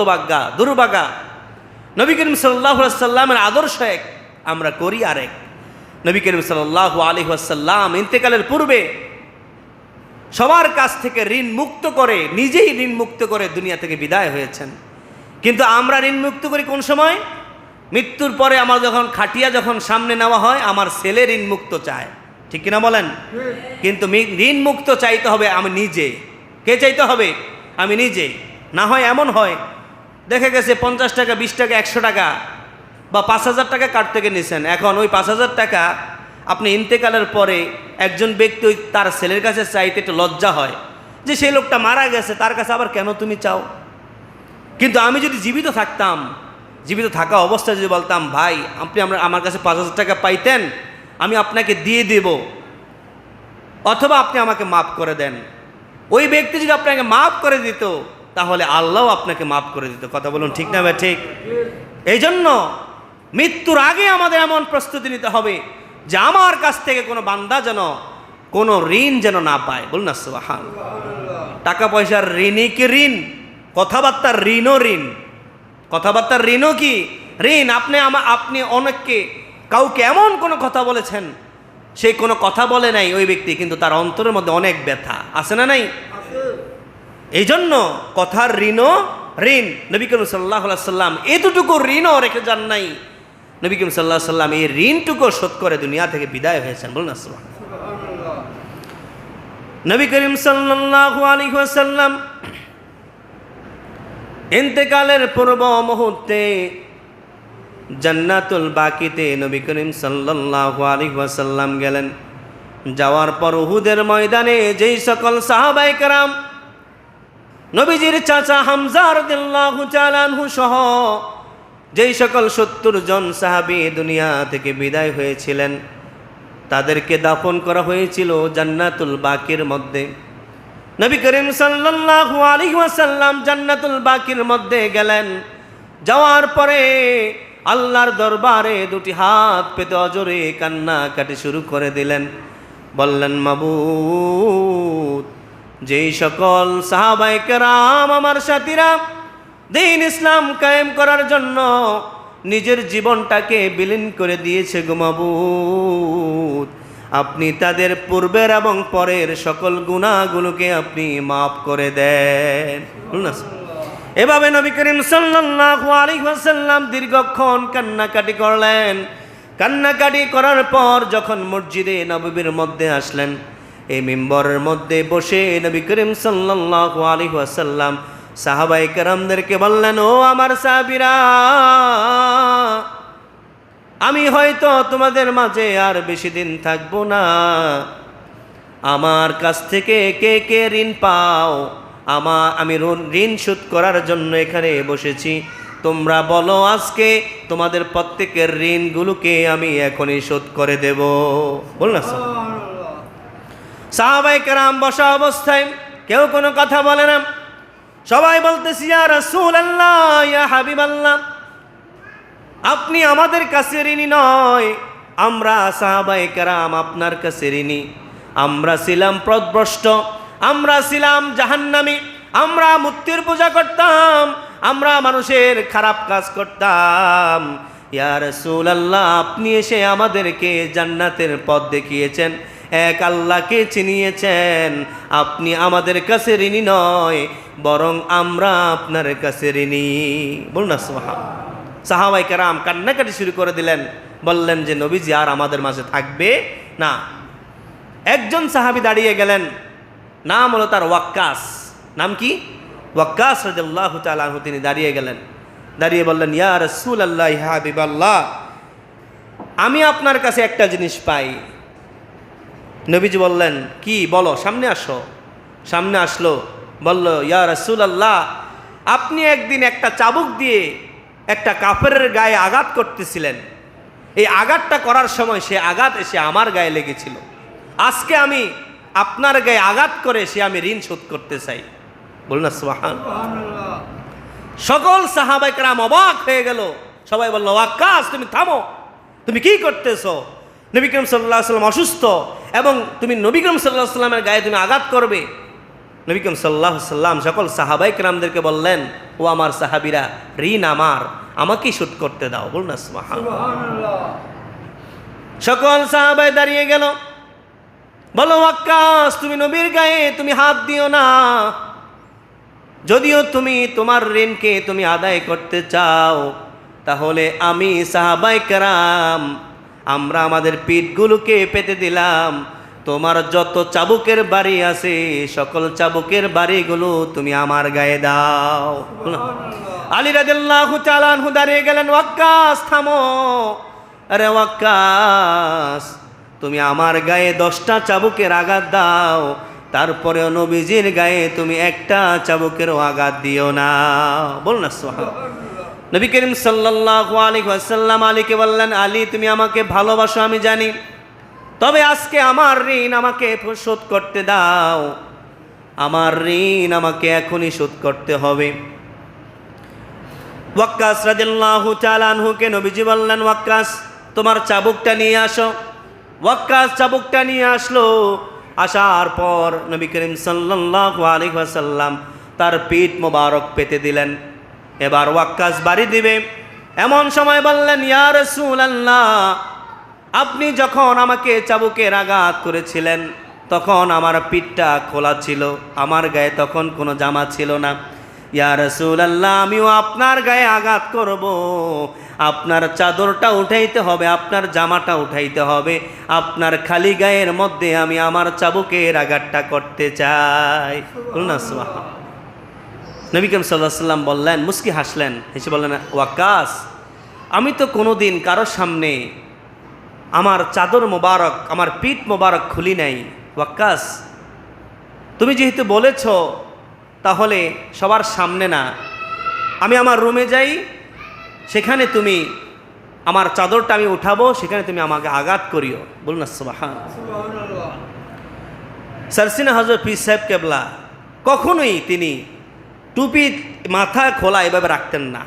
হতবাগ্যা দুর্বাগা নবী করিম সাল্লাহ সাল্লামের আদর্শ এক, আমরা করি আরেক নবী করিম সাল্লাহ আলী আসাল্লাম ইন্তেকালের পূর্বে সবার কাছ থেকে ঋণ মুক্ত করে, নিজেই ঋণ মুক্ত করে দুনিয়া থেকে বিদায় হয়েছেন। কিন্তু আমরা ঋণ মুক্ত করি কোন সময়? মৃত্যুর পরে আমার যখন খাটিয়া যখন সামনে নেওয়া হয়, আমার ছেলে ঋণ মুক্ত চায়। ঠিক কিনা বলেন? কিন্তু ঋণ মুক্ত চাইতে হবে আমি নিজে। কে চাইতে হবে? আমি নিজে। না হয় এমন হয় দেখা গেছে পঞ্চাশ টাকা, বিশ টাকা, একশো টাকা বা পাঁচ হাজার টাকা কার থেকে নিছেন? এখন ওই পাঁচ হাজার টাকা আপনি ইন্তেকালের পরে একজন ব্যক্তি ওই তার ছেলের কাছে চাইতে একটু লজ্জা হয় যে সেই লোকটা মারা গেছে, তার কাছে আবার কেন তুমি চাও? কিন্তু আমি যদি জীবিত থাকতাম, জীবিত থাকা অবস্থায় যদি বলতাম, ভাই, আপনি আমরা, আমার কাছে পাঁচ হাজার টাকা পাইতেন, আমি আপনাকে দিয়ে দেব, অথবা আপনি আমাকে মাফ করে দেন। ওই ব্যক্তি যদি আপনাকে মাফ করে দিত তাহলে আল্লাহ আপনাকে মাফ করে দিত। কথা বলুন ঠিক না ভাই, ঠিক? এই জন্য মৃত্যুর আগে আমাদের এমন প্রস্তুতি নিতে হবে যে আমার কাছ থেকে কোনো বান্দা যেন কোনো ঋণ যেন না পায়। বলুন না, সুবাহান। টাকা পয়সার ঋণই কি ঋণ? কথাবার্তার ঋণও ঋণ। কথাবার্তার ঋণও কি? ঋণ। আপনি আমা আপনি অনেককে, কাউকে এমন কোনো কথা বলেছেন, সে কোনো কথা বলে নাই ওই ব্যক্তি, কিন্তু তার অন্তরের মধ্যে অনেক ব্যথা। আছে না নাই? এই জন্য কথার ঋণও ঋণ। নবী করিম সাল্লাহ সাল্লাম এতটুকু ঋণও রেখে যান নাই। নবী করিম সাল্লাহ সাল্লাম এই ঋণটুকু শোধ করে দুনিয়া থেকে বিদায় হয়েছেন। বলুন সুবহান। নবী করিম সাল্লাল্লাহু আলাইহি ওয়াসাল্লাম ইন্তেকালের পূর্ব মুহূর্তে জান্নাতুল বাকিতে নবী করিম সাল্লাল্লাহু আলাইহি ওয়াসাল্লাম গেলেন। যাওয়ার পর উহুদের ময়দানে যেই সকল সাহাবাই কারাম নবীজির চাচা হামজার সহ যেই সকল সত্তর জন সাহাবী দুনিয়া থেকে বিদায় হয়েছিলেন, তাদেরকে দাফন করা হয়েছিল জান্নাতুল বাকির মধ্যে। নবী করিম সাল্লাল্লাহু আলাইহি জান্নাতুল বাকির মধ্যে গেলেন। যাওয়ার পরে আল্লাহর দরবারে দুটি হাত পেতে অজরে কান্না কাটি শুরু করে দিলেন। বললেন, মাবুদ যেই সকল সাহাবাই কেরাম, আমার সাথীরা, দিন ইসলাম কায়েম করার জন্য নিজের জীবনটাকে বিলীন করে দিয়েছে গুমাবুদ আপনি তাদের পূর্বের এবং পরের সকল গুণাগুলোকে আপনি মাফ করে দেন? এভাবে নবী করিম আলাইহি দীর্ঘক্ষণ কান্নাকাটি করলেন। কান্নাকাটি করার পর যখন মসজিদে নববীর মধ্যে আসলেন এই মেম্বরের মধ্যে বসে নবী করিম সাল্লাল্লাহু আলাইহি ওয়াসাল্লাম সাহাবাই কেরামদেরকে বললেন, ও আমার সাহাবীরা, আমি হয়তো তোমাদের মাঝে আর বেশি দিন থাকব না। আমার কাছ থেকে কে কে ঋণ পাও? আমা, আমি ঋণ- ঋণ শোধ করার জন্য এখানে বসেছি। তোমরা বলো আজকে তোমাদের প্রত্যেকের ঋণগুলোকে আমি এখনই শোধ করে দেব। বল না স্যার সাহাবাই কারাম বসা অবস্থায় কেউ কোনো কথা বলে না। সবাই বলতেছি, ইয়া রাসূল আল্লাহ ইয়া হাবিব আল্লাহ আপনি আমাদের কাছে ঋণী নয়। আমরা সাহাবাই কারাম আপনার কাছে ঋণী। আমরা ছিলাম প্রদ্রষ্ট আমরা ছিলাম জাহান্নামী, আমরা মূর্তির পূজা করতাম, আমরা মানুষের খারাপ কাজ করতাম। ইয়া রাসূলুল্লাহ, আপনি এসে আমাদেরকে জান্নাতের পথ দেখিয়েছেন। এক আল্লাহকে চিনিয়েছেন। আপনি আমাদের কাছে ঋণী নয়, বরং আমরা আপনার কাছে ঋণী। বলুন না সুবহান সাহাবাই কারাম কান্নাকাটি শুরু করে দিলেন। বললেন যে, নবীজি আর আমাদের মাঝে থাকবে না। একজন সাহাবি দাঁড়িয়ে গেলেন। নাম হলো তার ওয়াক্কাস। নাম কি? ওয়াক্কাস তাআলা আনহু তিনি দাঁড়িয়ে গেলেন। দাঁড়িয়ে বললেন, ইয়া রাসূলুল্লাহ ইয়া হাবিবাল্লাহ, আমি আপনার কাছে একটা জিনিস পাই। নবীজি বললেন, কি বলো, সামনে আসো। সামনে আসলো, বলল, ইয়া রাসূলুল্লাহ, আপনি একদিন একটা চাবুক দিয়ে একটা কাফেরের গায়ে আঘাত করতেছিলেন। এই আঘাতটা করার সময় সে আঘাত এসে আমার গায়ে লেগেছিল। আজকে আমি আপনার গায়ে আঘাত করে সে আমি ঋণ শোধ করতে চাই। বলুন না সকল সাহাবাইকরাম অবাক হয়ে গেল। সবাই বলল আকাশ তুমি থামো। তুমি কি করতেছো? নবী করিম সাল্লাহ সাল্লাম অসুস্থ এবং তুমি নবী করিম সাল্লাহ সাল্লামের গায়ে তুমি আঘাত করবে। নবী করিম সাল্লাহ সাল্লাম সকল সাহাবাই রামদেরকে বললেন ও আমার সাহাবিরা ঋণ আমার আমাকেই শুট করতে দাও। বল না সকল সাহাবাই দাঁড়িয়ে গেল। বলো আকাশ তুমি নবীর গায়ে তুমি হাত দিও না। যদিও তুমি তোমার ঋণকে তুমি আদায় করতে চাও তাহলে আমি সাহাবাই কারাম আমরা আমাদের পিঠগুলোকে পেতে দিলাম। তোমার যত চাবুকের বাড়ি আছে, সকল চাবুকের বাড়িগুলো তুমি আমার গায়ে দাও। আলী রাদিল্লাহু চালানহু দাঁড়িয়ে গেলেন, ওয়াক্কাস, থামো। আরে ওয়াক্কাস, তুমি আমার গায়ে দশটা চাবুকের আঘাত দাও। তারপরেও নবীজির গায়ে তুমি একটা চাবুকেরও আঘাত দিও না। বল না সোহা নবী করিম সাল্লাল্লাহু আলাইহি ওয়াসাল্লাম আলীকে বললেন, আলী, তুমি আমাকে ভালোবাসো, আমি জানি। তবে আজকে আমার ঋণ আমাকে শোধ করতে দাও। আমার ঋণ আমাকে এখনই শোধ করতে হবে। ওয়াক্কাস রাদিল্লাহু চালানহুকে নবীজি বললেন, ওয়াক্কাস, তোমার চাবুকটা নিয়ে আসো। ওয়াক্কাস চাবুকটা নিয়ে আসলো। আসার পর নবী করিম সাল্লাল্লাহু আলাইহি ওয়াসাল্লাম তার পিঠ মোবারক পেতে দিলেন। এবার ওয়াক্কাস বাড়ি দিবে। এমন সময় বললেন, ইয়া রাসূলুল্লাহ, আপনি যখন আমাকে চাবুকের আঘাত করেছিলেন, তখন আমার পিঠটা খোলা ছিল, আমার গায়ে তখন কোনো জামা ছিল না। ইয়া রসুলাল্লাহ, আমিও আপনার গায়ে আঘাত করব। আপনার চাদরটা উঠাইতে হবে, আপনার জামাটা উঠাইতে হবে। আপনার খালি গায়ের মধ্যে আমি আমার চাবুকের আঘাতটা করতে চাই। না। নবী করিম সাল্লাহ সাল্লাম বললেন মুস্কি হাসলেন। হেসে বললেন ওয়াকাস আমি তো কোনো দিন কারোর সামনে আমার চাদর মোবারক আমার পিঠ মোবারক খুলি নাই। ওয়াক্কাস তুমি যেহেতু বলেছ তাহলে সবার সামনে না। আমি আমার রুমে যাই সেখানে তুমি আমার চাদরটা আমি উঠাবো সেখানে তুমি আমাকে আঘাত করিও। বলুন না সুবাহান সারসিনা হজরত পীর সাহেব কেবলা কখনোই তিনি টুপি মাথা খোলা এভাবে রাখতেন না।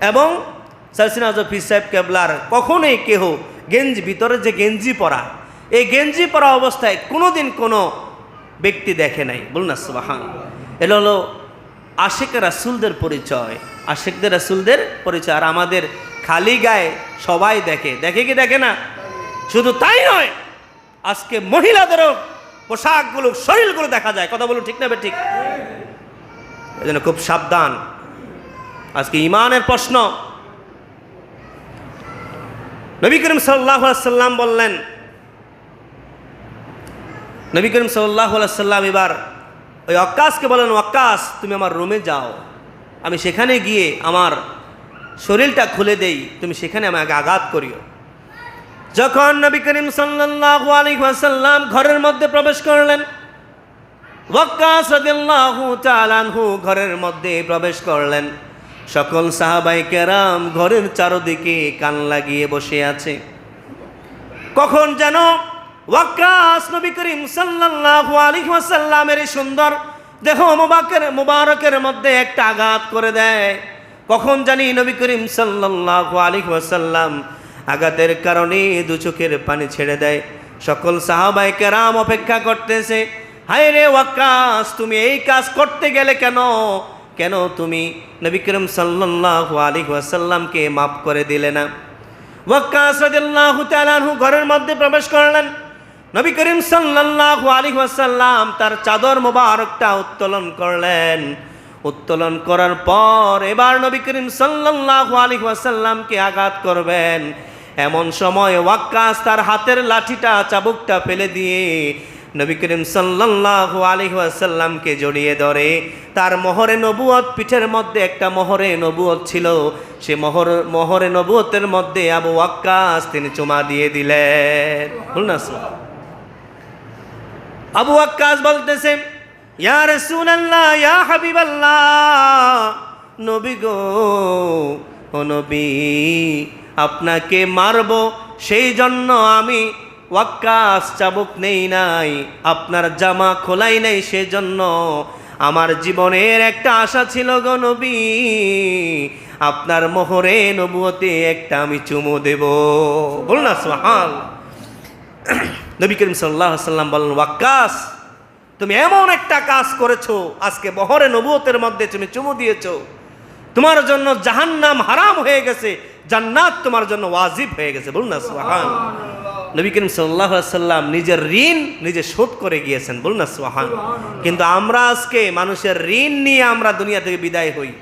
এবং সারসিনা হজরত পীর সাহেব কেবলার কখনোই কেহ গেঞ্জি, ভিতরে যে গেঞ্জি পরা, এই গেঞ্জি পরা অবস্থায় কোনোদিন কোনো ব্যক্তি দেখে নাই। বলুন সুবাহান এটা হলো আশেক রাসুলদের পরিচয়, আশেকদের রাসুলদের পরিচয়। আর আমাদের খালি গায়ে সবাই দেখে। দেখে কি দেখে না? শুধু তাই নয়, আজকে মহিলাদেরও পোশাকগুলো, শরীরগুলো দেখা যায়। কথা বলুন ঠিক না বে ঠিক? এই জন্য খুব সাবধান। আজকে ইমানের প্রশ্ন। নবী করিম সাল্লাহ সাল্লাম বললেন, নবী করিম সাল্লাহ সাল্লাম এবার ওই অক্কাসকে বলেন অক্কাস, তুমি আমার রুমে যাও। আমি সেখানে গিয়ে আমার শরীরটা খুলে দেই। তুমি সেখানে আমাকে আঘাত করিও। যখন নবী করিম সাল্লাহ আলিহাসাল্লাম ঘরের মধ্যে প্রবেশ করলেন ঘরের মধ্যে প্রবেশ করলেন। সকল সাহাবাই কেরাম ঘরের চারদিকে কান লাগিয়ে বসে আছে। কখন যেন ওয়াক্কাস নবী করিম সাল্লাল্লাহু আলাইহি সুন্দর দেহ মোবাকের মোবারকের মধ্যে একটা আঘাত করে দেয়। কখন জানি নবী করিম সাল্লাল্লাহু আলাইহি ওয়াসাল্লাম আঘাতের কারণে দু চোখের পানি ছেড়ে দেয়। সকল সাহাবাই কেরাম অপেক্ষা করতেছে। হায় রে ওয়াক্কাস তুমি এই কাজ করতে গেলে কেন? কেন তুমি নবী করিম সাল্লাল্লাহু আলাইহি ওয়াসাল্লামকে মাফ করে দিলে না? ওয়াক্কাস রাদিয়াল্লাহু তাআলা আনহু ঘরের মধ্যে প্রবেশ করলেন। নবী করিম আলাইহি ওয়াসাল্লাম তার চাদর মোবারকটা উত্তোলন করলেন। উত্তোলন করার পর এবার নবী করিম সাল্লাল্লাহু আলাইহি ওয়াসাল্লামকে আঘাত করবেন। এমন সময় ওয়াক্কাস তার হাতের লাঠিটা, চাবুকটা ফেলে দিয়ে নবী করিম সাল্লাল্লাহু আলাইহি ওয়াসাল্লামকে জড়িয়ে ধরে। তার মোহরে নবুয়ত পিঠের মধ্যে একটা মোহরে নবুয়ত ছিল। সে মোহর, মোহরে নবুয়তের মধ্যে আবু ওয়াক্কাস তিনি চুমা দিয়ে দিলেন। আবু আক্কাস বলতেছে, ইয়া রাসূলুল্লাহ, ইয়া হাবিবাল্লাহ, নবী গো, ও নবী, আপনাকে মারব, সেই জন্য আমি ওয়াক্কাস চাবুক নেই নাই, আপনার জামা খোলাই নাই সেজন্য। আমার জীবনের একটা আশা ছিল গো নবী, আপনার মোহরে নবুয়তে একটা আমি চুমু দেব। বলুন না সোহাল নবী করিম সাল্লাহ সাল্লাম বললেন ওয়াক্কাস তুমি এমন একটা কাজ করেছ, আজকে বহরে নবুয়তের মধ্যে তুমি চুমু দিয়েছ। তোমার জন্য জাহান্নাম হারাম হয়ে গেছে, জান্নাত তোমার জন্য ওয়াজিব হয়ে গেছে। বলুন না, সুবহান। নবী করিম সাল্লাহ সাল্লাম নিজের ঋণ নিজে শোধ করে গিয়েছেন। বলুন না সোহান কিন্তু আমরা আজকে মানুষের ঋণ নিয়ে আমরা দুনিয়া থেকে বিদায় হই।